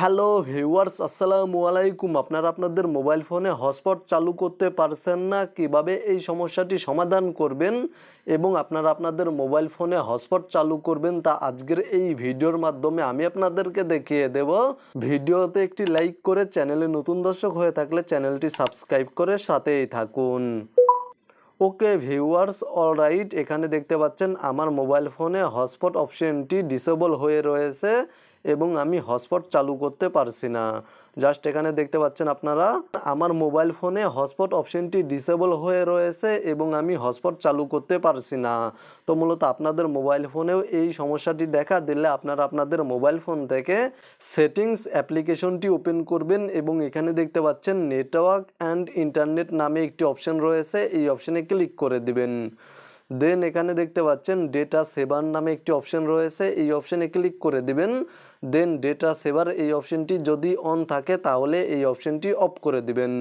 Hello viewers, আসসালামু আলাইকুম। আপনারা আপনাদের মোবাইল ফোনে হটস্পট চালু করতে পারছেন না, কীভাবে এই সমস্যাটি সমাধান করবেন এবং আপনারা আপনাদের মোবাইল ফোনে হটস্পট চালু করবেন তা আজকের এই ভিডিওর মাধ্যমে আমি আপনাদেরকে দেখিয়ে দেব। ভিডিওতে একটি লাইক করে চ্যানেলে নতুন দর্শক হয়ে থাকলে চ্যানেলটি সাবস্ক্রাইব করে সাথেই থাকুন। ওকে ভিউয়ার্স, অলরাইট, এখানে দেখতে পাচ্ছেন আমার মোবাইল ফোনে হটস্পট অপশনটি ডিসেবল হয়ে রয়েছে। এবং আমি হটস্পট চালু করতে পারছি না। জাস্ট এখানে দেখতে পাচ্ছেন আপনারা, আমার মোবাইল ফোনে হটস্পট অপশনটি ডিসেবল হয়ে রয়েছে এবং আমি হটস্পট চালু করতে পারছি না। তো মূলত আপনাদের মোবাইল ফোনেও এই সমস্যাটি দেখা দিলে আপনারা আপনাদের মোবাইল ফোন থেকে সেটিংস অ্যাপ্লিকেশনটি ওপেন করবেন এবং এখানে দেখতে পাচ্ছেন নেটওয়ার্ক অ্যান্ড ইন্টারনেট নামে একটি অপশন রয়েছে, এই অপশনে ক্লিক করে দিবেন। দেন এখানে দেখতে পাচ্ছেন ডেটা সেভার নামে একটি অপশন রয়েছে, এই অপশনে ক্লিক করে দিবেন। দেন ডেটা সেভার এই অপশনটি যদি অন থাকে, তাহলে এই অপশনটি অফ করে দিবেন।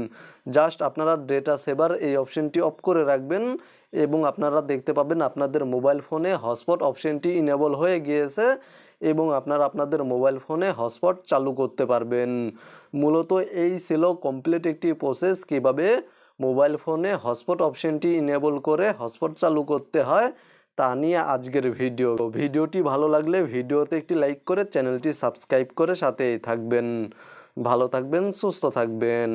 জাস্ট আপনারা ডেটা সেভার এই অপশনটি অফ করে রাখবেন এবং আপনারা দেখতে পাবেন আপনাদের মোবাইল ফোনে হটস্পট অপশনটি ইনেবল হয়ে গিয়েছে এবং আপনারা আপনাদের মোবাইল ফোনে হটস্পট চালু করতে পারবেন। মূলত এই ছিল কমপ্লিট একটি প্রসেস কীভাবে মোবাইল ফোনে হটস্পট অপশনটি ইনেবল করে হটস্পট চালু করতে হয়। তা নিয়ে আজকের ভিডিও। ভিডিওটি ভালো লাগলে ভিডিওতে একটি লাইক করে চ্যানেলটি সাবস্ক্রাইব করে সাথেই থাকবেন। ভালো থাকবেন, সুস্থ থাকবেন।